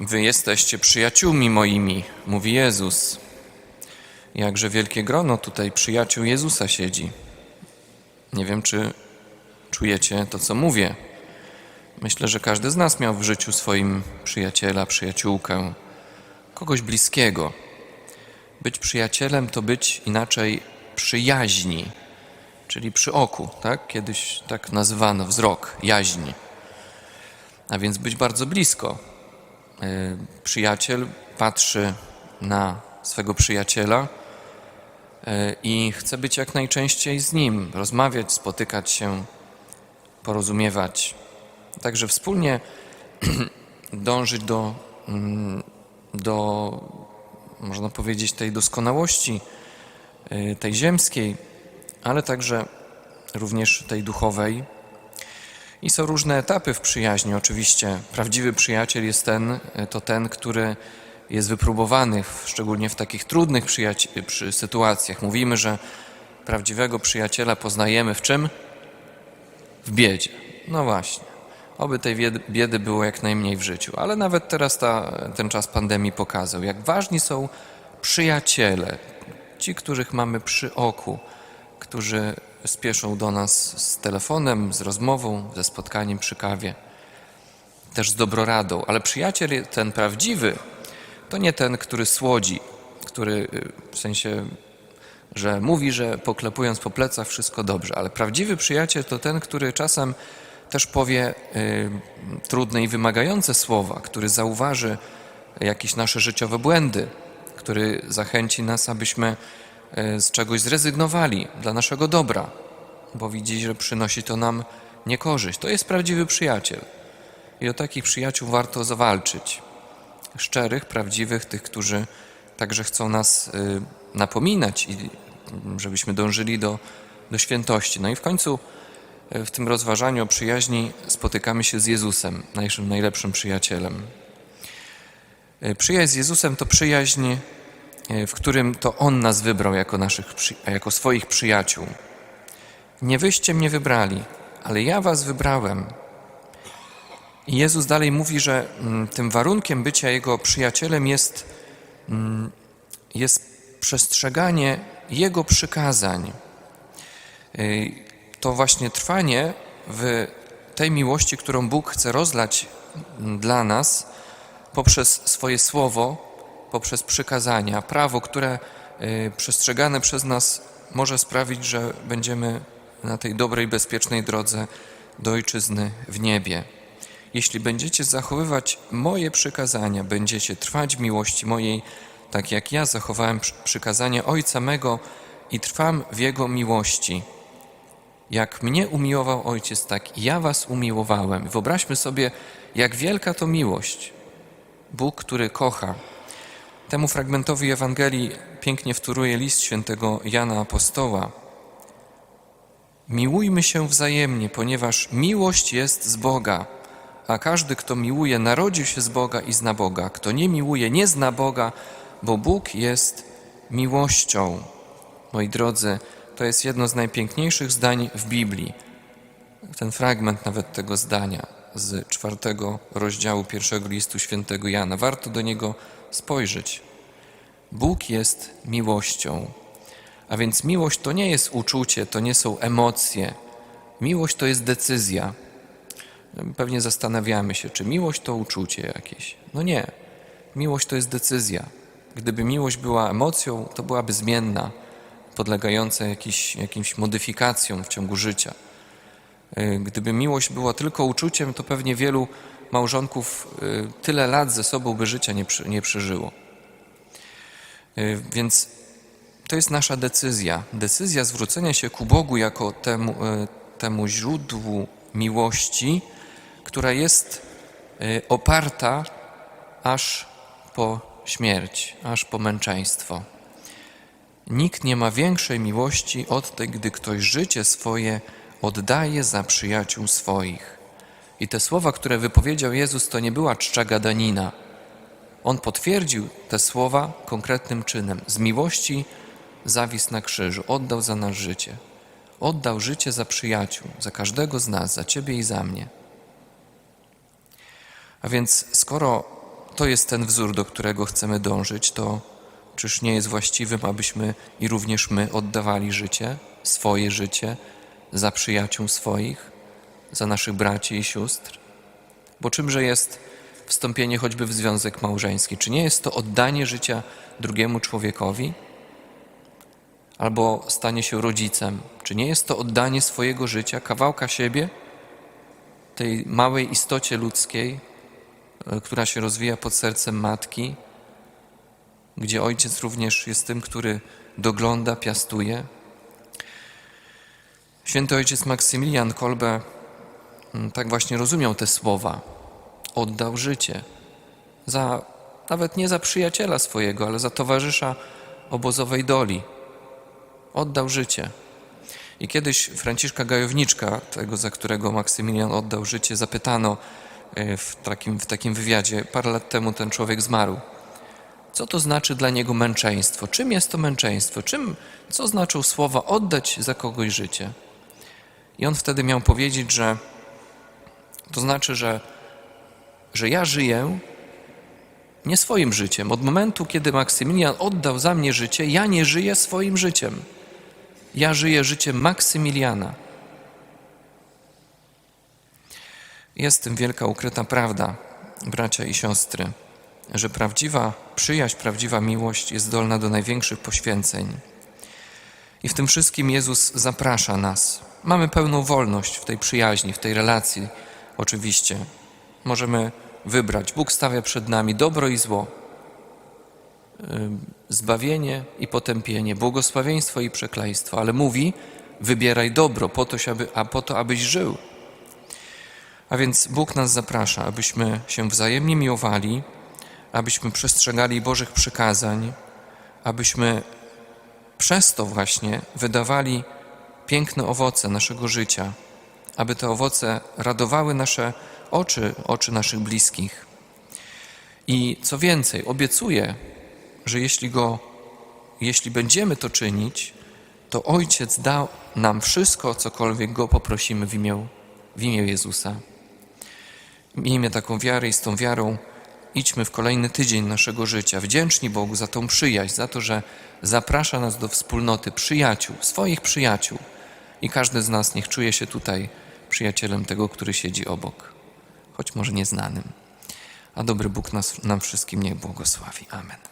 Wy jesteście przyjaciółmi moimi, mówi Jezus. Jakże wielkie grono tutaj przyjaciół Jezusa siedzi. Nie wiem, czy czujecie to, co mówię. Myślę, że każdy z nas miał w życiu swoim przyjaciela, przyjaciółkę, kogoś bliskiego. Być przyjacielem to być inaczej przyjaźni, czyli przy oku, tak? Kiedyś tak nazywano wzrok, jaźni. A więc być bardzo blisko. Y, Przyjaciel patrzy na swego przyjaciela y, i chce być jak najczęściej z nim, rozmawiać, spotykać się, porozumiewać. Także wspólnie dążyć do, mm, do, można powiedzieć, tej doskonałości, y, tej ziemskiej, ale także również tej duchowej. I są różne etapy w przyjaźni. Oczywiście prawdziwy przyjaciel jest ten, to ten, który jest wypróbowany, szczególnie w takich trudnych przy sytuacjach. Mówimy, że prawdziwego przyjaciela poznajemy w czym? W biedzie. No właśnie. Oby tej biedy było jak najmniej w życiu. Ale nawet teraz ta, ten czas pandemii pokazał, jak ważni są przyjaciele. Ci, których mamy przy oku, którzy spieszą do nas z telefonem, z rozmową, ze spotkaniem przy kawie, też z dobroradą. Ale przyjaciel, ten prawdziwy, to nie ten, który słodzi, który y, w sensie, że mówi, że poklepując po plecach wszystko dobrze, ale prawdziwy przyjaciel to ten, który czasem też powie y, trudne i wymagające słowa, który zauważy jakieś nasze życiowe błędy, który zachęci nas, abyśmy z czegoś zrezygnowali dla naszego dobra, bo widzi, że przynosi to nam niekorzyść. To jest prawdziwy przyjaciel. I o takich przyjaciół warto zawalczyć. Szczerych, prawdziwych, tych, którzy także chcą nas y, napominać i żebyśmy dążyli do, do świętości. No i w końcu y, w tym rozważaniu o przyjaźni spotykamy się z Jezusem, naszym najlepszym przyjacielem. Y, Przyjaźń z Jezusem to przyjaźń, w którym to On nas wybrał jako, naszych, jako swoich przyjaciół. Nie wyście mnie wybrali, ale ja was wybrałem. I Jezus dalej mówi, że mm, tym warunkiem bycia Jego przyjacielem jest, mm, jest przestrzeganie Jego przykazań. Y, To właśnie trwanie w tej miłości, którą Bóg chce rozlać mm, dla nas poprzez swoje słowo, poprzez przykazania, prawo, które y, przestrzegane przez nas może sprawić, że będziemy na tej dobrej, bezpiecznej drodze do ojczyzny w niebie. Jeśli będziecie zachowywać moje przykazania, będziecie trwać w miłości mojej, tak jak ja zachowałem przy- przykazanie Ojca mego i trwam w Jego miłości. Jak mnie umiłował Ojciec, tak ja was umiłowałem. Wyobraźmy sobie, jak wielka to miłość. Bóg, który kocha. Temu fragmentowi Ewangelii pięknie wtóruje list świętego Jana Apostoła. Miłujmy się wzajemnie, ponieważ miłość jest z Boga, a każdy, kto miłuje, narodził się z Boga i zna Boga. Kto nie miłuje, nie zna Boga, bo Bóg jest miłością. Moi drodzy, to jest jedno z najpiękniejszych zdań w Biblii. Ten fragment nawet tego zdania z czwartego rozdziału pierwszego listu świętego Jana. Warto do niego spojrzeć. Bóg jest miłością. A więc miłość to nie jest uczucie, to nie są emocje. Miłość to jest decyzja. Pewnie zastanawiamy się, czy miłość to uczucie jakieś. No nie. Miłość to jest decyzja. Gdyby miłość była emocją, to byłaby zmienna, podlegająca jakiś, jakimś modyfikacjom w ciągu życia. Y, Gdyby miłość była tylko uczuciem, to pewnie wielu małżonków y, tyle lat ze sobą by życia nie, przy, nie przeżyło. Y, Więc to jest nasza decyzja. Decyzja zwrócenia się ku Bogu jako temu, e, temu źródłu miłości, która jest e, oparta aż po śmierć, aż po męczeństwo. Nikt nie ma większej miłości od tej, gdy ktoś życie swoje oddaje za przyjaciół swoich. I te słowa, które wypowiedział Jezus, to nie była czcza gadanina. On potwierdził te słowa konkretnym czynem. Z miłości zawisł na krzyżu, oddał za nas życie. Oddał życie za przyjaciół, za każdego z nas, za Ciebie i za mnie. A więc skoro to jest ten wzór, do którego chcemy dążyć, to czyż nie jest właściwym, abyśmy i również my oddawali życie, swoje życie za przyjaciół swoich, za naszych braci i sióstr? Bo czymże jest wstąpienie choćby w związek małżeński? Czy nie jest to oddanie życia drugiemu człowiekowi? Albo stanie się rodzicem? Czy nie jest to oddanie swojego życia, kawałka siebie, tej małej istocie ludzkiej, e, która się rozwija pod sercem matki, gdzie ojciec również jest tym, który dogląda, piastuje? Święty ojciec Maksymilian Kolbe mm, tak właśnie rozumiał te słowa. Oddał życie za, nawet nie za przyjaciela swojego, ale za towarzysza obozowej doli. Oddał życie. I kiedyś Franciszka Gajowniczka, tego za którego Maksymilian oddał życie, zapytano e, w takim, w takim wywiadzie, parę lat temu ten człowiek zmarł. Co to znaczy dla niego męczeństwo? Czym jest to męczeństwo? Czym, co znaczą słowa oddać za kogoś życie? I on wtedy miał powiedzieć, że to znaczy, że, że ja żyję nie swoim życiem. Od momentu, kiedy Maksymilian oddał za mnie życie, ja nie żyję swoim życiem. Ja żyję życiem Maksymiliana. Jest w tym wielka ukryta prawda, bracia i siostry, że prawdziwa przyjaźń, prawdziwa miłość jest zdolna do największych poświęceń. I w tym wszystkim Jezus zaprasza nas. Mamy pełną wolność w tej przyjaźni, w tej relacji, oczywiście. Możemy wybrać. Bóg stawia przed nami dobro i zło, zbawienie i potępienie, błogosławieństwo i przekleństwo, ale mówi: wybieraj dobro, po to, aby, a po to, abyś żył. A więc Bóg nas zaprasza, abyśmy się wzajemnie miłowali, abyśmy przestrzegali Bożych przykazań, abyśmy przez to właśnie wydawali piękne owoce naszego życia, aby te owoce radowały nasze oczy, oczy naszych bliskich. I co więcej, obiecuję, że jeśli go, jeśli będziemy to czynić, to Ojciec da nam wszystko, cokolwiek go poprosimy w imię, w imię Jezusa. Miejmy taką wiarę i z tą wiarą idźmy w kolejny tydzień naszego życia, wdzięczni Bogu za tą przyjaźń, za to, że zaprasza nas do wspólnoty przyjaciół, swoich przyjaciół. I każdy z nas niech czuje się tutaj przyjacielem tego, który siedzi obok, choć może nieznanym. A dobry Bóg nas, nam wszystkim niech błogosławi. Amen.